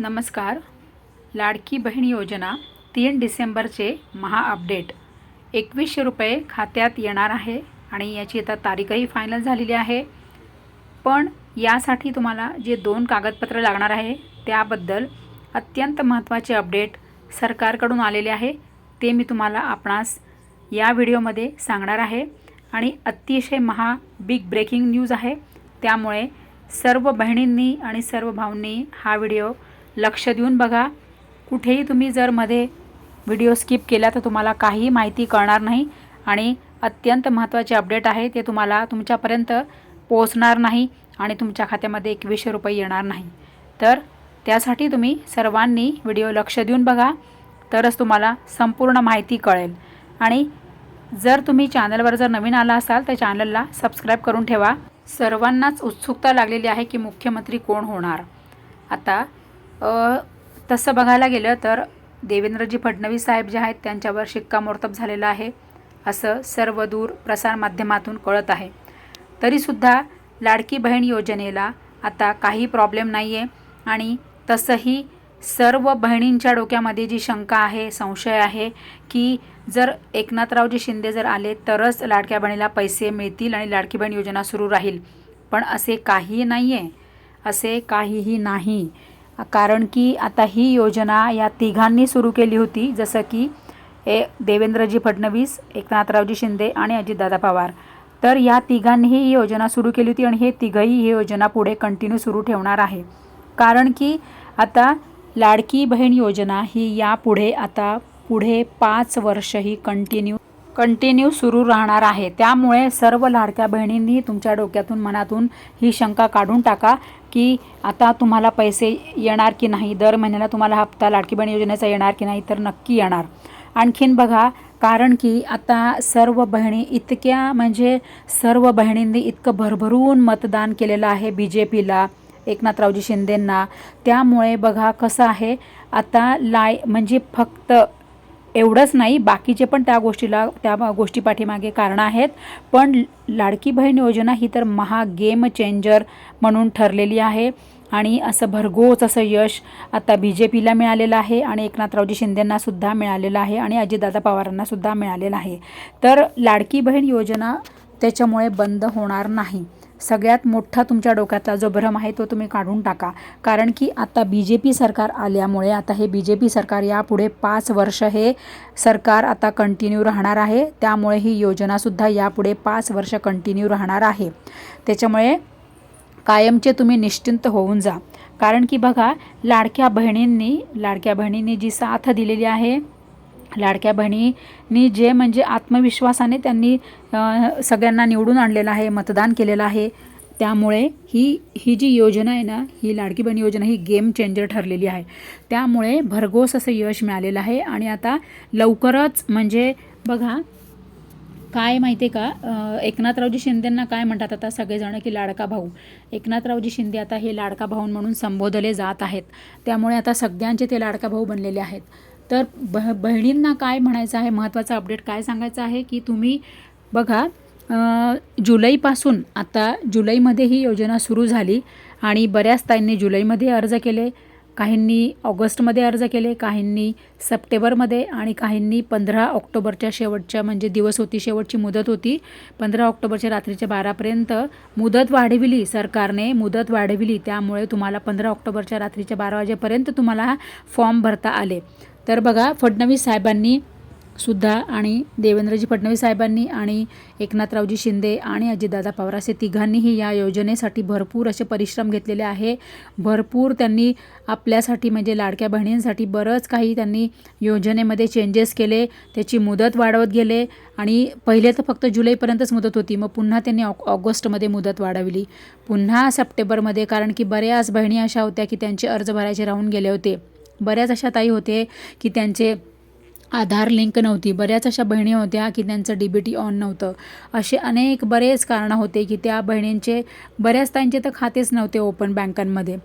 नमस्कार. लाडकी बहीण योजना तीन डिसेंबरचे महा अपडेट. एकवीसशे रुपये खात्यात येणार आहे आणि याची आता तारीखही फायनल झालेली आहे. पण यासाठी तुम्हाला जे दोन कागदपत्र लागणार आहे त्याबद्दल अत्यंत महत्त्वाचे अपडेट सरकारकडून आलेले आहे. ते मी तुम्हाला आपणास या व्हिडिओमध्ये सांगणार आहे. आणि अतिशय महा बिग ब्रेकिंग न्यूज आहे. त्यामुळे सर्व बहिणींनी आणि सर्व भाऊंनी हा व्हिडिओ लक्ष देऊन बघा. कुठेही तुम्ही जर मध्ये व्हिडिओ स्किप केला तर तुम्हाला काही माहिती कळणार नाही आणि अत्यंत महत्त्वाचे अपडेट आहे ते तुम्हाला तुमच्यापर्यंत पोहोचणार नाही आणि तुमच्या खात्यामध्ये एकवीसशे रुपये येणार नाही. तर त्यासाठी तुम्ही सर्वांनी व्हिडिओ लक्ष देऊन बघा. तरच तुम्हाला संपूर्ण माहिती कळेल. आणि जर तुम्ही चॅनलवर जर नवीन आला असाल तर चॅनलला सबस्क्राईब करून ठेवा. सर्वांनाच उत्सुकता लागलेली आहे की मुख्यमंत्री कोण होणार? आता तसं बघायला गेलं तर देवेंद्रजी फडणवीस साहेब जे आहेत त्यांच्यावर शिक्कामोर्तब झालेलं आहे असं सर्व दूर प्रसारमाध्यमातून कळत आहे. तरीसुद्धा लाडकी बहीण योजनेला आता काही प्रॉब्लेम नाही आहे आणि तसंही सर्व बहिणींच्या डोक्यामध्ये जी शंका आहे संशय आहे की जर एकनाथरावजी शिंदे जर आले तरच लाडक्या बहिणीला पैसे मिळतील आणि लाडकी बहीण योजना सुरू राहील. पण असे काही नाही आहे असे काहीही नाही. कारण की आता ही योजना या तिघांनी सुरू केली होती. जसं की ए देवेंद्रजी फडणवीस एकनाथरावजी शिंदे आणि अजितदादा पवार. तर या तिघांनीही ही योजना सुरू केली होती आणि हे तिघंही ही योजना पुढे कंटिन्यू सुरू ठेवणार आहे. कारण की आता लाडकी बहीण योजना ही यापुढे आता पुढे पाच वर्ष ही कंटिन्यू कंटिन्यू सुरू राहणार आहे. त्यामुळे सर्व लाडक्या बहिणींनी तुमच्या डोक्यातून मनातून ही शंका काढून टाका की आता तुम्हाला पैसे येणार की नाही? दर महिन्याला तुम्हाला हप्ता लाडकी बहीण योजनेचा येणार की नाही तर नक्की येणार. आणखीन बघा कारण की आता सर्व बहिणी इतक्या म्हणजे सर्व बहिणींनी इतकं भरभरून मतदान केलेलं आहे बी जे पीला एकनाथरावजी शिंदेंना. त्यामुळे बघा कसं आहे आता लाय म्हणजे फक्त एवढंच नाही बाकीचे पण त्या गोष्टीला त्या गोष्टी पाठीमागे कारणं आहेत. पण लाडकी बहीण योजना ही तर महा गेम चेंजर म्हणून ठरलेली आहे. आणि असं भरघोस असं यश आता बी जे पीला मिळालेलं आहे आणि एकनाथरावजी शिंदेंनासुद्धा मिळालेलं आहे आणि अजितदादा पवारांनासुद्धा मिळालेलं आहे. तर लाडकी बहीण योजना त्याच्यामुळे बंद होणार नाही. सगळ्यात मोठा तुमच्या डोक्यातला जो भ्रम आहे तो तुम्ही काढून टाका. कारण की आता बी जे पी सरकार आल्यामुळे आता हे बी जे पी सरकार यापुढे पाच वर्ष हे सरकार आता कंटिन्यू राहणार आहे. त्यामुळे ही योजनासुद्धा यापुढे पाच वर्ष कंटिन्यू राहणार आहे. त्याच्यामुळे कायमचे तुम्ही निश्चिंत होऊन जा. कारण की बघा लाडक्या बहिणींनी लाडक्या बहिणींनी जी साथ दिलेली आहे लाडक्या बहिणींनी जे म्हणजे आत्मविश्वासाने त्यांनी सगळ्यांना निवडून आणलेलं आहे मतदान केलेलं आहे त्यामुळे ही ही जी योजना आहे ना ही लाडकी बहीण योजना ही गेम चेंजर ठरलेली आहे. त्यामुळे भरघोस असं यश मिळालेलं आहे आणि आता लवकरच म्हणजे बघा काय माहिती आहे का? एकनाथरावजी शिंदेंना काय म्हणतात आता सगळेजण की लाडका भाऊ. एकनाथरावजी शिंदे आता हे लाडका भाऊ म्हणून संबोधले जात आहेत. त्यामुळे आता सगळ्यांचे ते लाडका भाऊ बनलेले आहेत. तर बह बहिणींना काय म्हणायचं आहे? महत्त्वाचा अपडेट काय सांगायचं आहे की तुम्ही बघा जुलैपासून आता जुलैमध्ये ही योजना सुरू झाली आणि बऱ्याच ताईंनी जुलैमध्ये अर्ज केले. काहींनी ऑगस्टमध्ये अर्ज केले काहींनी सप्टेंबरमध्ये आणि काहींनी पंधरा ऑक्टोबरच्या शेवटच्या म्हणजे दिवस होती शेवटची मुदत होती. पंधरा ऑक्टोबरच्या रात्रीच्या बारापर्यंत मुदत वाढविली सरकारने मुदत वाढविली. त्यामुळे तुम्हाला पंधरा ऑक्टोबरच्या रात्रीच्या बारा वाजेपर्यंत तुम्हाला फॉर्म भरता आले. तर बघा फडणवीस साहेबांनी सुद्धा आणि देवेंद्रजी फडणवीस साहेबांनी आणि एकनाथरावजी शिंदे आणि अजितदादा पवार असे तिघांनीही या योजनेसाठी भरपूर असे परिश्रम घेतलेले आहे. भरपूर त्यांनी आपल्यासाठी म्हणजे लाडक्या बहिणींसाठी बरंच काही त्यांनी योजनेमध्ये चेंजेस केले त्याची मुदत वाढवत गेले आणि पहिले तर फक्त जुलैपर्यंतच मुदत होती मग पुन्हा त्यांनी ऑ ऑगस्टमध्ये मुदत वाढवली. पुन्हा सप्टेंबरमध्ये कारण की बऱ्याच बहिणी अशा होत्या की त्यांचे अर्ज भरायचे राहून गेले होते. बऱ्याच अशा ताई होते की त्यांचे आधार लिंक नव्हती. बऱ्याच अशा बहिणी होत्या की त्यांचं डी बी टी ऑन नव्हतं. असे अनेक बरेच कारणं होते की त्या बहिणींचे बऱ्याच ताईंचे तर खातेच नव्हते ओपन बँकांमध्ये.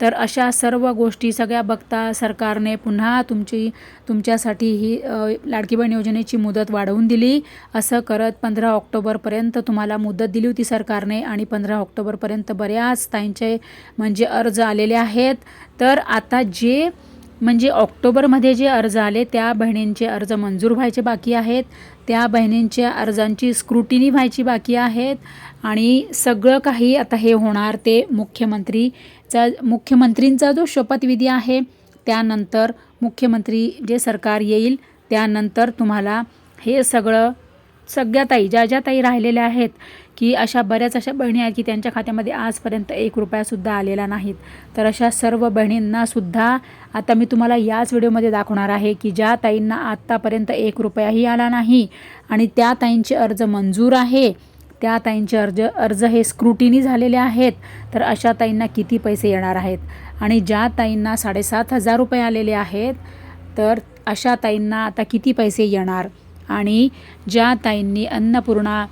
तर अशा सर्व गोष्टी सगळ्या बघता सरकारने पुन्हा तुमची तुमच्यासाठी ही लाडकी बहीण योजनेची मुदत वाढवून दिली. असं करत पंधरा ऑक्टोबरपर्यंत तुम्हाला मुदत दिली होती सरकारने आणि पंधरा ऑक्टोबरपर्यंत बऱ्याच ताईंचे म्हणजे अर्ज आलेले आहेत. तर आता जे म्हणजे ऑक्टोबरमध्ये जे अर्ज आले त्या बहिणींचे अर्ज मंजूर व्हायचे बाकी आहेत. त्या बहिणींच्या अर्जांची स्क्रुटिनी व्हायची बाकी आहेत. आणि सगळं काही आता हे होणार ते मुख्यमंत्रीचा मुख्यमंत्रींचा जो शपथविधी आहे त्यानंतर मुख्यमंत्री जे सरकार येईल त्यानंतर तुम्हाला हे सगळं सगळ्या ताई ज्या ज्या ताई राहिलेल्या आहेत की अशा बऱ्याच अशा बहिणी आहेत की त्यांच्या खात्यामध्ये आजपर्यंत एक रुपयासुद्धा आलेला नाहीत. तर अशा सर्व बहिणींनासुद्धा आता मी तुम्हाला याच व्हिडिओमध्ये दाखवणार आहे की ज्या ताईंना आत्तापर्यंत एक रुपयाही आला नाही आणि त्या ताईंचे अर्ज मंजूर आहे. त्या ताईंचे अर्ज अर्ज हे स्क्रुटिनी झालेले आहेत. तर अशा ताईंना किती पैसे येणार आहेत? आणि ज्या ताईंना साडेसात हजार रुपये आलेले आहेत तर अशा ताईंना आता किती पैसे येणार? आणि ज्या ताईंनी अन्नपूर्णा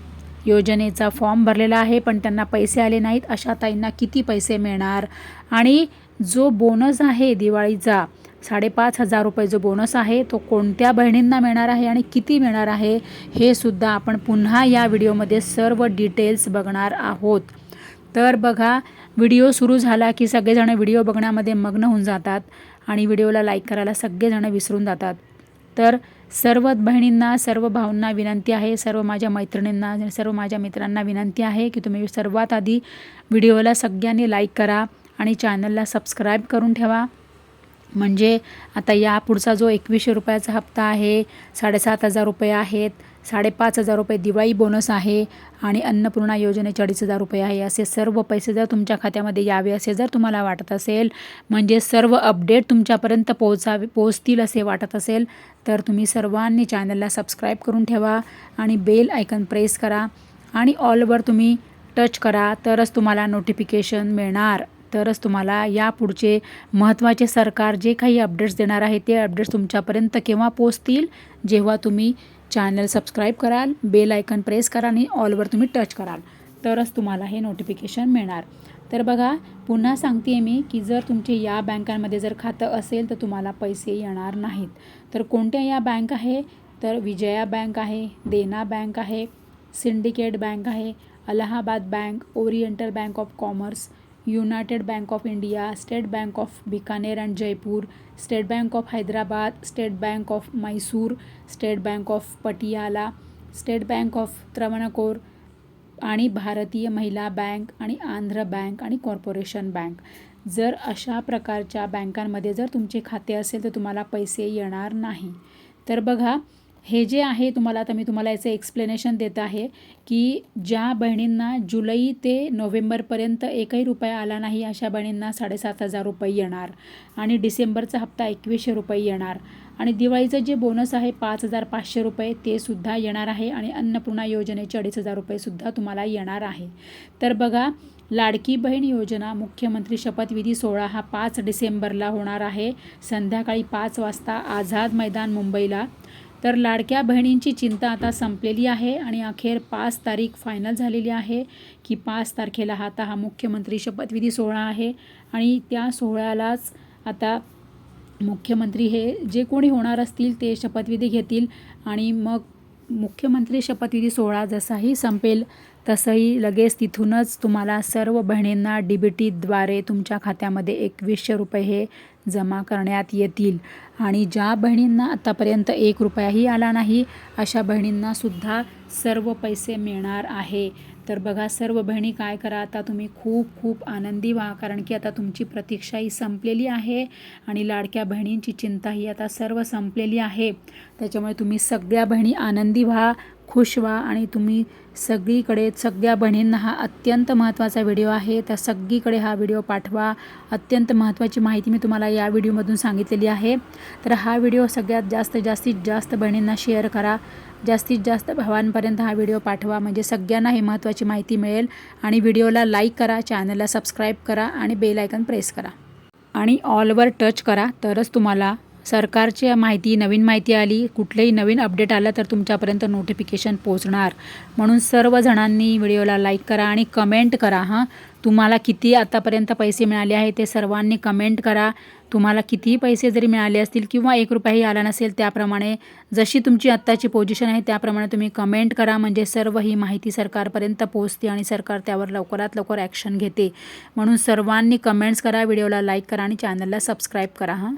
योजनेचा फॉर्म भरलेला आहे पण त्यांना पैसे आले नाहीत अशा ताईंना किती पैसे मिळणार? आणि जो बोनस आहे दिवाळीचा साडेपाच हजार रुपये जो बोनस आहे तो कोणत्या बहिणींना मिळणार आहे आणि किती मिळणार आहे हे सुद्धा आपण पुन्हा या व्हिडिओमध्ये सर्व डिटेल्स बघणार आहोत. तर बघा व्हिडिओ सुरू झाला की सगळेजण व्हिडिओ बघण्यामध्ये मग्न होऊन जातात आणि व्हिडिओला लाईक करायला सगळेजण विसरून जातात. तर सर्व बहिणींना सर्व भाऊंना विनंती आहे सर्व माझ्या मैत्रिणींना सर्व माझ्या मित्रांना विनंती आहे की तुम्ही सर्वात आधी व्हिडिओला सगळ्यांनी लाईक करा आणि चॅनलला सबस्क्राईब करून ठेवा. म्हणजे आता या पुढचा जो एकवीसशे रुपयाचा हप्ता आहे साडेसात हजार रुपये आहेत साडेपाच हजार रुपये दिवाळी बोनस आहे आणि अन्नपूर्णा योजनेचे अडीच हजार रुपये आहे. असे सर्व पैसे जर तुमच्या खात्यामध्ये यावे असे जर तुम्हाला वाटत असेल म्हणजे सर्व अपडेट तुमच्यापर्यंत पोहोचावे पोहोचतील असे वाटत असेल तर तुम्ही सर्वांनी चॅनलला सबस्क्राईब करून ठेवा आणि बेल आयकन प्रेस करा आणि ऑलवर तुम्ही टच करा तरच तुम्हाला नोटिफिकेशन मिळणार. तरच तुम्हाला या पुढचे महत्त्वाचे सरकार जे काही अपडेट्स देणार आहे ते अपडेट्स तुमच्यापर्यंत केव्हा पोचतील जेव्हा तुम्ही चॅनल सबस्क्राईब कराल बेल आयकन प्रेस करा आणि ऑलवर तुम्ही टच कराल तरच तुम्हाला हे नोटिफिकेशन मिळणार. तर बघा पुन्हा सांगते आहे मी की जर तुमचे या बँकांमध्ये जर खातं असेल तर तुम्हाला पैसे येणार नाहीत. तर कोणत्या या बँक आहे? तर विजया बँक आहे देना बँक आहे सिंडिकेट बँक आहे Allahabad bank oriental bank of commerce united bank of India state bank of Bikaner and Jaipur state bank of Hyderabad state bank of Mysore state bank of Patiala state bank of Travancore आणि Bharatiya Mahila bank आणि Andhra bank आणि corporation bank. जर अशा प्रकारच्या बँकांमध्ये जर तुमचे खाते असेल तर तुम्हाला पैसे येणार नाही. तर बघा हे जे आहे तुम्हाला आता मी तुम्हाला याचं एक्सप्लेनेशन देत आहे की ज्या बहिणींना जुलै ते नोव्हेंबरपर्यंत एकही रुपया आला नाही अशा बहिणींना साडेसात हजार रुपये येणार आणि डिसेंबरचा हप्ता एकवीसशे रुपये येणार. आणि दिवाळीचं जे बोनस आहे पाच हजार पाचशे रुपये ते सुद्धा येणार आहे आणि अन्नपूर्णा योजनेचे अडीच हजार रुपयेसुद्धा तुम्हाला येणार आहे. तर बघा लाडकी बहीण योजना मुख्यमंत्री शपथविधी सोहळा हा पाच डिसेंबरला होणार आहे. संध्याकाळी पाच वाजता आझाद मैदान मुंबईला. तर लाडक्या बहिणींची चिंता आता संपलेली आहे आणि अखेर पाच तारीख फायनल झालेली आहे की पाच तारखेला हा आता हा मुख्यमंत्री शपथविधी सोहळा आहे आणि त्या सोहळ्यालाच आता मुख्यमंत्री हे जे कोणी होणार असतील ते शपथविधी घेतील आणि मग मुख्यमंत्री शपथविधी सोहळा जसाही संपेल तसंही लगेच तिथूनच तुम्हाला सर्व बहिणींना डी बी टीद्वारे तुमच्या खात्यामध्ये एकवीसशे रुपये हे जमा करण्यात येतील. आणि ज्या बहिणींना आत्तापर्यंत एक रुपयाही आला नाही अशा बहिणींनासुद्धा सर्व पैसे मिळणार आहे. तर बघा सर्व बहिणी काय करा आता तुम्ही खूप खूप आनंदी व्हा कारण की आता तुमची प्रतीक्षाही संपलेली आहे आणि लाडक्या बहिणींची चिंताही आता सर्व संपलेली आहे. त्याच्यामुळे तुम्ही सगळ्या बहिणी आनंदी व्हा. खुश व्हा आणि तुम्ही सगळीकडे सगळ्या बहिणींना हा अत्यंत महत्त्वाचा व्हिडिओ आहे. तर सगळीकडे हा व्हिडिओ पाठवा. अत्यंत महत्त्वाची माहिती मी तुम्हाला या व्हिडिओमधून सांगितलेली आहे. तर हा व्हिडिओ सगळ्यात जास्त जास्तीत जास्त बहिणींना शेअर करा. जास्तीत जास्त भावांपर्यंत हा व्हिडिओ पाठवा. म्हणजे सगळ्यांना ही महत्त्वाची माहिती मिळेल. आणि व्हिडिओला लाईक करा चॅनलला सबस्क्राईब करा आणि बेल आयकन प्रेस करा. आणि ऑलवर टच करा. तरच तुम्हाला सरकारची माहिती नवीन माहिती आली कुठलंही नवीन अपडेट आलं तर तुमच्यापर्यंत नोटिफिकेशन पोचणार म्हणून सर्व जणांनी व्हिडिओला लाईक करा आणि कमेंट करा हां. तुम्हाला किती आतापर्यंत पैसे मिळाले आहे ते सर्वांनी कमेंट करा. तुम्हाला कितीही पैसे जरी मिळाले असतील किंवा एक रुपयाही आला नसेल त्याप्रमाणे जशी तुमची आत्ताची पोझिशन आहे त्याप्रमाणे तुम्ही कमेंट करा. म्हणजे सर्व ही माहिती सरकारपर्यंत पोहोचते आणि सरकार त्यावर लवकरात लवकर ॲक्शन घेते. म्हणून सर्वांनी कमेंट्स करा व्हिडिओला लाईक करा आणि चॅनलला सबस्क्राईब करा हां.